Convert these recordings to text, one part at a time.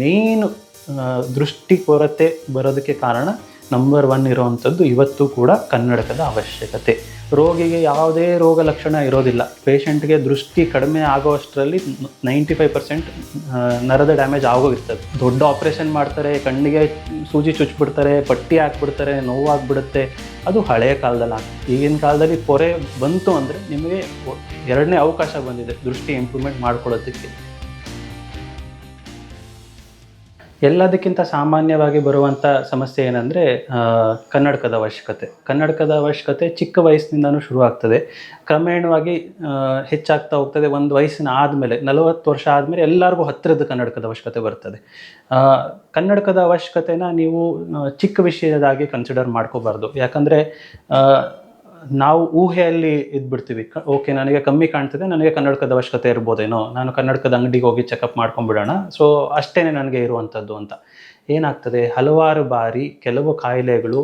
Main ದೃಷ್ಟಿ ಕೊರತೆ ಬರೋದಕ್ಕೆ ಕಾರಣ ನಂಬರ್ ಒನ್ ಇರುವಂಥದ್ದು ಇವತ್ತು ಕೂಡ ಕನ್ನಡಕದ ಅವಶ್ಯಕತೆ. ರೋಗಿಗೆ ಯಾವುದೇ ರೋಗ ಲಕ್ಷಣ ಇರೋದಿಲ್ಲ. ಪೇಷಂಟ್ಗೆ ದೃಷ್ಟಿ ಕಡಿಮೆ ಆಗೋಷ್ಟರಲ್ಲಿ ನೈಂಟಿ ಫೈವ್ ಪರ್ಸೆಂಟ್ ನರದ ಡ್ಯಾಮೇಜ್ ಆಗೋಗಿರ್ತದೆ. ದೊಡ್ಡ ಆಪ್ರೇಷನ್ ಮಾಡ್ತಾರೆ, ಕಣ್ಣಿಗೆ ಸೂಜಿ ಚುಚ್ಚಿಬಿಡ್ತಾರೆ ಪಟ್ಟಿ ಹಾಕ್ಬಿಡ್ತಾರೆ, ನೋವಾಗ್ಬಿಡುತ್ತೆ. ಅದು ಹಳೆಯ ಕಾಲದಲ್ಲಿ. ಈಗಿನ ಕಾಲದಲ್ಲಿ ಪೊರೆ ಬಂತು ಅಂದರೆ ನಿಮಗೆ ಎರಡನೇ ಅವಕಾಶ ಬಂದಿದೆ ದೃಷ್ಟಿ ಇಂಪ್ರೂವ್ಮೆಂಟ್ ಮಾಡ್ಕೊಳ್ಳೋದಕ್ಕೆ. ಎಲ್ಲದಕ್ಕಿಂತ ಸಾಮಾನ್ಯವಾಗಿ ಬರುವಂಥ ಸಮಸ್ಯೆ ಏನಂದರೆ ಕನ್ನಡಕದ ಅವಶ್ಯಕತೆ. ಕನ್ನಡಕದ ಅವಶ್ಯಕತೆ ಚಿಕ್ಕ ವಯಸ್ಸಿನಿಂದನೂ ಶುರು ಆಗ್ತದೆ. ಕ್ರಮೇಣವಾಗಿ ಹೆಚ್ಚಾಗ್ತಾ ಹೋಗ್ತದೆ. ಒಂದು ವಯಸ್ಸಿನ ಆದಮೇಲೆ, ನಲವತ್ತು ವರ್ಷ ಆದಮೇಲೆ ಎಲ್ಲರಿಗೂ ಹತ್ತಿರದ ಕನ್ನಡಕದ ಅವಶ್ಯಕತೆ ಬರ್ತದೆ. ಕನ್ನಡಕದ ಅವಶ್ಯಕತೆನ ನೀವು ಚಿಕ್ಕ ವಿಷಯದಾಗಿ ಕನ್ಸಿಡರ್ ಮಾಡ್ಕೋಬಾರ್ದು. ಯಾಕಂದರೆ ನಾವು ಊಹೆಯಲ್ಲಿ ಇದ್ಬಿಡ್ತೀವಿ. ಓಕೆ, ನನಗೆ ಕಮ್ಮಿ ಕಾಣ್ತಿದೆ, ನನಗೆ ಕನ್ನಡಕದ ಅವಶ್ಯಕತೆ ಇರ್ಬೋದೇನೋ. ನಾನು ಕನ್ನಡಕದ ಅಂಗಡಿಗೆ ಹೋಗಿ ಚೆಕಪ್ ಮಾಡ್ಕೊಂಡ್ಬಿಡೋಣ. ಸೊ ಅಷ್ಟೇ ನನಗೆ ಇರುವಂಥದ್ದು ಅಂತ. ಏನಾಗ್ತದೆ? ಹಲವಾರು ಬಾರಿ ಕೆಲವು ಕಾಯಿಲೆಗಳು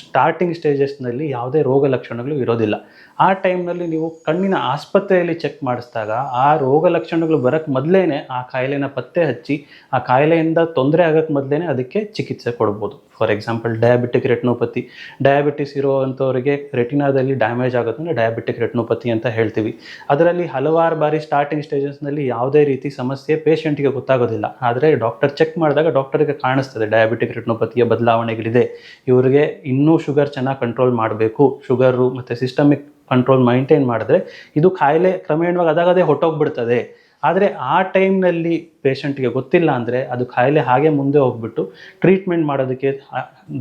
ಸ್ಟಾರ್ಟಿಂಗ್ ಸ್ಟೇಜಸ್ನಲ್ಲಿ ಯಾವುದೇ ರೋಗ ಲಕ್ಷಣಗಳು ಇರೋದಿಲ್ಲ. ಆ ಟೈಮ್ನಲ್ಲಿ ನೀವು ಕಣ್ಣಿನ ಆಸ್ಪತ್ರೆಯಲ್ಲಿ ಚೆಕ್ ಮಾಡಿಸಿದಾಗ ಆ ರೋಗ ಲಕ್ಷಣಗಳು ಬರೋಕ್ಕೆ ಮೊದಲೇ ಆ ಕಾಯಿಲೆನ ಪತ್ತೆ ಹಚ್ಚಿ, ಆ ಕಾಯಿಲೆಯಿಂದ ತೊಂದರೆ ಆಗೋಕ್ಕೆ ಮೊದಲೇ ಅದಕ್ಕೆ ಚಿಕಿತ್ಸೆ ಕೊಡ್ಬೋದು. For example diabetic retinopathy diabetes ಇರೋವಂಥವ್ರಿಗೆ ರೆಟಿನಾದಲ್ಲಿ ಡ್ಯಾಮೇಜ್ ಆಗೋದನ್ನ ಡಯಾಬಿಟಿಕ್ ರೆಟ್ನೋಪತಿ ಅಂತ ಹೇಳ್ತೀವಿ. ಅದರಲ್ಲಿ ಹಲವಾರು ಬಾರಿ ಸ್ಟಾರ್ಟಿಂಗ್ ಸ್ಟೇಜಸ್ನಲ್ಲಿ ಯಾವುದೇ ರೀತಿ ಸಮಸ್ಯೆ ಪೇಷಂಟಿಗೆ ಗೊತ್ತಾಗೋದಿಲ್ಲ. ಆದರೆ ಡಾಕ್ಟರ್ ಚೆಕ್ ಮಾಡಿದಾಗ ಡಾಕ್ಟರ್ಗೆ ಕಾಣಿಸ್ತದೆ. ಡಯಾಬಿಟಿಕ್ ರೆಟ್ನೋಪತಿಯ ಬದಲಾವಣೆಗಳಿದೆ. ಇವರಿಗೆ ಇನ್ನೂ ಶುಗರ್ ಚೆನ್ನಾಗಿ ಕಂಟ್ರೋಲ್ ಮಾಡಬೇಕು. ಶುಗರು ಮತ್ತು ಸಿಸ್ಟಮಿಕ್ ಕಂಟ್ರೋಲ್ ಮೈಂಟೈನ್ ಮಾಡಿದ್ರೆ ಇದು ಕಾಯಿಲೆ ಕ್ರಮೇಣವಾಗಿ ಅದಾಗದೇ ಹೊಟ್ಟೋಗ್ಬಿಡ್ತದೆ ಆದರೆ ಆ ಟೈಮ್ನಲ್ಲಿ ಪೇಷಂಟ್ಗೆ ಗೊತ್ತಿಲ್ಲ ಅಂದರೆ ಅದು ಕಾಯಿಲೆ ಹಾಗೆ ಮುಂದೆ ಹೋಗ್ಬಿಟ್ಟು ಟ್ರೀಟ್ಮೆಂಟ್ ಮಾಡೋದಕ್ಕೆ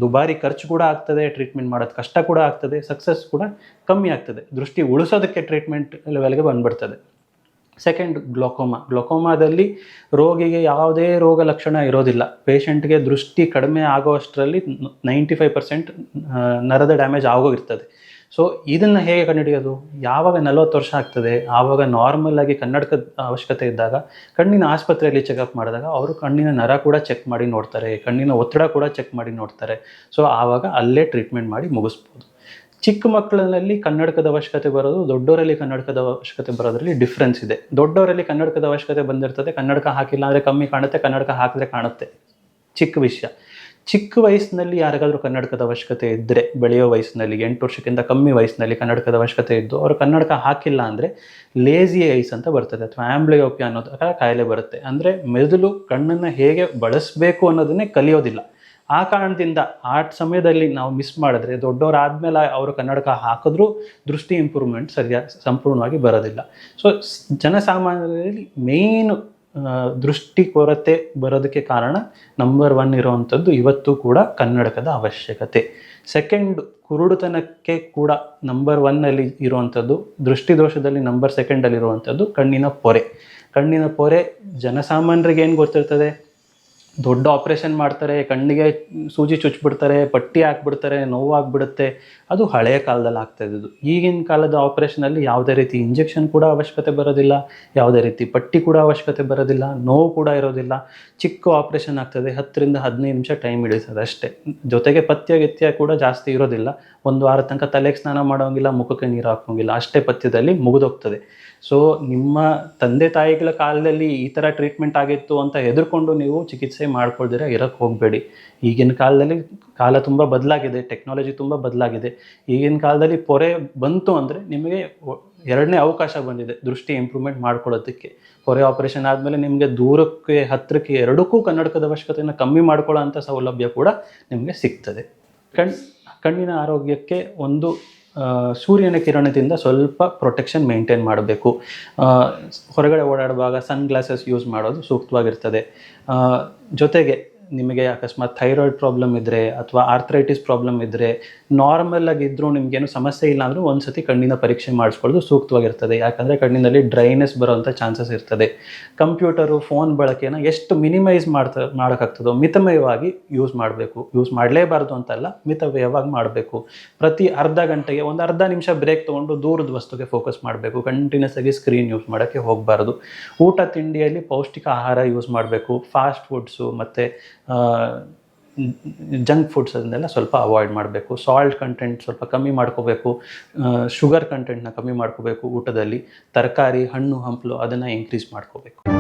ದುಬಾರಿ ಖರ್ಚು ಕೂಡ ಆಗ್ತದೆ ಟ್ರೀಟ್ಮೆಂಟ್ ಮಾಡೋದು ಕಷ್ಟ ಕೂಡ ಆಗ್ತದೆ ಸಕ್ಸಸ್ ಕೂಡ ಕಮ್ಮಿ ಆಗ್ತದೆ. ದೃಷ್ಟಿ ಉಳಿಸೋದಕ್ಕೆ ಟ್ರೀಟ್ಮೆಂಟ್ ಲೆವೆಲ್ಗೆ ಬಂದ್ಬಿಡ್ತದೆ. ಸೆಕೆಂಡ್ ಗ್ಲೋಕೋಮಾ ಗ್ಲೋಕೋಮಾದಲ್ಲಿ ರೋಗಿಗೆ ಯಾವುದೇ ರೋಗ ಲಕ್ಷಣ ಇರೋದಿಲ್ಲ. ಪೇಷಂಟ್ಗೆ ದೃಷ್ಟಿ ಕಡಿಮೆ ಆಗೋಷ್ಟರಲ್ಲಿ ನೈಂಟಿ ಫೈವ್ ಪರ್ಸೆಂಟ್ ನರದ ಡ್ಯಾಮೇಜ್ ಆಗೋಗಿರ್ತದೆ. ಸೊ ಇದನ್ನು ಹೇಗೆ ಕಂಡುಹಿಡಿಯೋದು? ಯಾವಾಗ ನಲವತ್ತು ವರ್ಷ ಆಗ್ತದೆ, ಆವಾಗ ನಾರ್ಮಲ್ ಆಗಿ ಕನ್ನಡಕದ ಅವಶ್ಯಕತೆ ಇದ್ದಾಗ, ಕಣ್ಣಿನ ಆಸ್ಪತ್ರೆಯಲ್ಲಿ ಚೆಕಪ್ ಮಾಡಿದಾಗ ಅವರು ಕಣ್ಣಿನ ನರ ಕೂಡ ಚೆಕ್ ಮಾಡಿ ನೋಡ್ತಾರೆ, ಕಣ್ಣಿನ ಒತ್ತಡ ಕೂಡ ಚೆಕ್ ಮಾಡಿ ನೋಡ್ತಾರೆ. ಸೊ ಆವಾಗ ಅಲ್ಲೇ ಟ್ರೀಟ್ಮೆಂಟ್ ಮಾಡಿ ಮುಗಿಸ್ಬೋದು. ಚಿಕ್ಕ ಮಕ್ಕಳಲ್ಲಿ ಕನ್ನಡಕದ ಅವಶ್ಯಕತೆ ಬರೋದು ದೊಡ್ಡವರಲ್ಲಿ ಕನ್ನಡಕದ ಅವಶ್ಯಕತೆ ಬರೋದ್ರಲ್ಲಿ ಡಿಫ್ರೆನ್ಸ್ ಇದೆ. ದೊಡ್ಡವರಲ್ಲಿ ಕನ್ನಡಕದ ಅವಶ್ಯಕತೆ ಬಂದಿರ್ತದೆ, ಕನ್ನಡಕ ಹಾಕಿಲ್ಲ ಅಂದರೆ ಕಮ್ಮಿ ಕಾಣುತ್ತೆ, ಕನ್ನಡಕ ಹಾಕಿದ್ರೆ ಕಾಣುತ್ತೆ. ಚಿಕ್ಕ ವಿಷಯ. ಚಿಕ್ಕ ವಯಸ್ಸಿನಲ್ಲಿ ಯಾರಿಗಾದರೂ ಕನ್ನಡಕದ ಅವಶ್ಯಕತೆ ಇದ್ದರೆ ಬೆಳೆಯೋ ವಯಸ್ಸಿನಲ್ಲಿ, ಎಂಟು ವರ್ಷಕ್ಕಿಂತ ಕಮ್ಮಿ ವಯಸ್ಸಿನಲ್ಲಿ ಕನ್ನಡಕದ ಅವಶ್ಯಕತೆ ಇದ್ದು, ಅವರು ಕನ್ನಡಕ ಹಾಕಿಲ್ಲ ಅಂದರೆ ಲೇಜಿ ಐಸ್ ಅಂತ ಬರ್ತದೆ, ಅಥವಾ ಆಂಬ್ಲಿಯೋಪಿಯಾ ಅನ್ನೋದರ ಕಾಯಿಲೆ ಬರುತ್ತೆ. ಅಂದರೆ ಮೆದುಳು ಕಣ್ಣನ್ನು ಹೇಗೆ ಬಳಸಬೇಕು ಅನ್ನೋದನ್ನೇ ಕಲಿಯೋದಿಲ್ಲ. ಆ ಕಾರಣದಿಂದ ಆ ಸಮಯದಲ್ಲಿ ನಾವು ಮಿಸ್ ಮಾಡಿದ್ರೆ ದೊಡ್ಡವರಾದ್ಮೇಲೆ ಅವರು ಕನ್ನಡಕ ಹಾಕಿದ್ರೂ, ದೃಷ್ಟಿ ಇಂಪ್ರೂವ್ಮೆಂಟ್ ಸರಿಯಾಗಿ ಸಂಪೂರ್ಣವಾಗಿ ಬರೋದಿಲ್ಲ. ಸೊ ಜನಸಾಮಾನ್ಯರಲ್ಲಿ ಮೇಯ್ನ್ ದೃಷ್ಟಿ ಕೊರತೆ ಬರೋದಕ್ಕೆ ಕಾರಣ ನಂಬರ್ ಒನ್ ಇರುವಂಥದ್ದು ಇವತ್ತು ಕೂಡ ಕನ್ನಡಕದ ಅವಶ್ಯಕತೆ. ಸೆಕೆಂಡ್ ಕುರುಡುತನಕ್ಕೆ ಕೂಡ ನಂಬರ್ ಒನ್ನಲ್ಲಿ ಇರುವಂಥದ್ದು ದೃಷ್ಟಿದೋಷದಲ್ಲಿ ನಂಬರ್ ಸೆಕೆಂಡಲ್ಲಿ ಇರುವಂಥದ್ದು ಕಣ್ಣಿನ ಪೊರೆ. ಕಣ್ಣಿನ ಪೊರೆ ಜನಸಾಮಾನ್ಯರಿಗೆ ಏನು ಗೊತ್ತಿರ್ತದೆ? ದೊಡ್ಡ ಆಪ್ರೇಷನ್ ಮಾಡ್ತಾರೆ, ಕಣ್ಣಿಗೆ ಸೂಜಿ ಚುಚ್ಚಿಬಿಡ್ತಾರೆ ಪಟ್ಟಿ ಹಾಕ್ಬಿಡ್ತಾರೆ, ನೋವಾಗ್ಬಿಡುತ್ತೆ. ಅದು ಹಳೆಯ ಕಾಲದಲ್ಲಿ ಆಗ್ತಾ ಈಗಿನ ಕಾಲದ ಆಪ್ರೇಷನಲ್ಲಿ ಯಾವುದೇ ರೀತಿ ಇಂಜೆಕ್ಷನ್ ಕೂಡ ಅವಶ್ಯಕತೆ ಬರೋದಿಲ್ಲ, ಯಾವುದೇ ರೀತಿ ಪಟ್ಟಿ ಕೂಡ ಅವಶ್ಯಕತೆ ಬರೋದಿಲ್ಲ, ನೋವು ಕೂಡ ಇರೋದಿಲ್ಲ. ಚಿಕ್ಕ ಆಪ್ರೇಷನ್ ಆಗ್ತದೆ, ಹತ್ತರಿಂದ ಹದಿನೈದು ನಿಮಿಷ ಟೈಮ್ ಹಿಡಿತದೆ ಅಷ್ಟೇ. ಜೊತೆಗೆ ಪಥ್ಯ ಗಿತ್ಯ ಕೂಡ ಜಾಸ್ತಿ ಇರೋದಿಲ್ಲ. ಒಂದು ವಾರ ತನಕ ತಲೆಗೆ ಸ್ನಾನ ಮಾಡೋಂಗಿಲ್ಲ, ಮುಖಕ್ಕೆ ನೀರು ಹಾಕೋಂಗಿಲ್ಲ. ಅಷ್ಟೇ ಪಥ್ಯದಲ್ಲಿ ಮುಗಿದೋಗ್ತದೆ. ಸೊ ನಿಮ್ಮ ತಂದೆ ತಾಯಿಗಳ ಕಾಲದಲ್ಲಿ ಈ ಥರ ಟ್ರೀಟ್ಮೆಂಟ್ ಆಗಿತ್ತು ಅಂತ ಹೆದರ್ಕೊಂಡು ನೀವು ಚಿಕಿತ್ಸೆ ಮಾಡ್ಕೊಳ್ದಿರ ಇರೋಕ್ಕೆ ಹೋಗಬೇಡಿ. ಈಗಿನ ಕಾಲದಲ್ಲಿ ಕಾಲ ತುಂಬ ಬದಲಾಗಿದೆ ಟೆಕ್ನಾಲಜಿ ತುಂಬ ಬದಲಾಗಿದೆ. ಈಗಿನ ಕಾಲದಲ್ಲಿ ಪೊರೆ ಬಂತು ಅಂದರೆ ನಿಮಗೆ ಎರಡನೇ ಅವಕಾಶ ಬಂದಿದೆ ದೃಷ್ಟಿ ಇಂಪ್ರೂವ್ಮೆಂಟ್ ಮಾಡ್ಕೊಳ್ಳೋದಕ್ಕೆ ಪೊರೆ ಆಪರೇಷನ್ ಆದಮೇಲೆ ನಿಮಗೆ ದೂರಕ್ಕೆ ಹತ್ತಿರಕ್ಕೆ ಎರಡಕ್ಕೂ ಕನ್ನಡಕದ ಅವಶ್ಯಕತೆಯನ್ನು ಕಮ್ಮಿ ಮಾಡ್ಕೊಳ್ಳೋ ಅಂಥ ಸೌಲಭ್ಯ ಕೂಡ ನಿಮಗೆ ಸಿಗ್ತದೆ. ಕಣ್, ಕಣ್ಣಿನ ಆರೋಗ್ಯಕ್ಕೆ ಒಂದು ಸೂರ್ಯನ ಕಿರಣದಿಂದ ಸ್ವಲ್ಪ ಪ್ರೊಟೆಕ್ಷನ್ ಮೇಂಟೈನ್ ಮಾಡಬೇಕು. ಹೊರಗಡೆ ಓಡಾಡುವಾಗ ಸನ್ ಗ್ಲಾಸಸ್ ಯೂಸ್ ಮಾಡೋದು ಸೂಕ್ತವಾಗಿರ್ತದೆ. ಜೊತೆಗೆ ನಿಮಗೆ ಅಕಸ್ಮಾತ್ ಥೈರಾಯ್ಡ್ ಪ್ರಾಬ್ಲಮ್ ಇದ್ದರೆ ಅಥವಾ ಆರ್ಥ್ರೈಟಿಸ್ ಪ್ರಾಬ್ಲಮ್ ಇದ್ದರೆ ನಾರ್ಮಲ್ ಆಗಿದ್ದರೂ ನಿಮಗೇನು ಸಮಸ್ಯೆ ಇಲ್ಲ ಅಂದರೂ ಒಂದ್ಸತಿ ಕಣ್ಣಿನ ಪರೀಕ್ಷೆ ಮಾಡಿಸ್ಕೊಳ್ಳೋದು ಸೂಕ್ತವಾಗಿರ್ತದೆ. ಯಾಕಂದರೆ ಕಣ್ಣಿನಲ್ಲಿ ಡ್ರೈನೆಸ್ ಬರೋವಂಥ ಚಾನ್ಸಸ್ ಇರ್ತದೆ. ಕಂಪ್ಯೂಟರು ಫೋನ್ ಬಳಕೆನ ಎಷ್ಟು ಮಿನಿಮೈಸ್ ಮಾಡ್ತಾ, ಮಾಡೋಕ್ಕಾಗ್ತದೋ ಮಿತಮಯವಾಗಿ ಯೂಸ್ ಮಾಡಬೇಕು. ಯೂಸ್ ಮಾಡಲೇಬಾರ್ದು ಅಂತಲ್ಲ ಮಿತವ್ಯವಾಗಿ ಮಾಡಬೇಕು. ಪ್ರತಿ ಅರ್ಧ ಗಂಟೆಗೆ ಒಂದು ಅರ್ಧ ನಿಮಿಷ ಬ್ರೇಕ್ ತೊಗೊಂಡು ದೂರದ ವಸ್ತುಗೆ ಫೋಕಸ್ ಮಾಡಬೇಕು. ಕಂಟಿನ್ಯೂಸ್ ಆಗಿ ಸ್ಕ್ರೀನ್ ಯೂಸ್ ಮಾಡೋಕ್ಕೆ ಹೋಗಬಾರ್ದು. ಊಟ, ತಿಂಡಿಯಲ್ಲಿ ಪೌಷ್ಟಿಕ ಆಹಾರ ಯೂಸ್ ಮಾಡಬೇಕು. ಫಾಸ್ಟ್ ಫುಡ್ಸು ಮತ್ತು ಜಂಕ್ ಫುಡ್ಸ್ ಅದನ್ನೆಲ್ಲ ಸ್ವಲ್ಪ ಅವಾಯ್ಡ್ ಮಾಡಬೇಕು. ಸಾಲ್ಟ್ ಕಂಟೆಂಟ್ ಸ್ವಲ್ಪ ಕಮ್ಮಿ ಮಾಡ್ಕೋಬೇಕು. ಶುಗರ್ ಕಂಟೆಂಟ್ನ ಕಮ್ಮಿ ಮಾಡ್ಕೋಬೇಕು ಊಟದಲ್ಲಿ. ತರಕಾರಿ, ಹಣ್ಣು, ಹಂಪಲು ಅದನ್ನು ಇನ್ಕ್ರೀಸ್ ಮಾಡ್ಕೋಬೇಕು.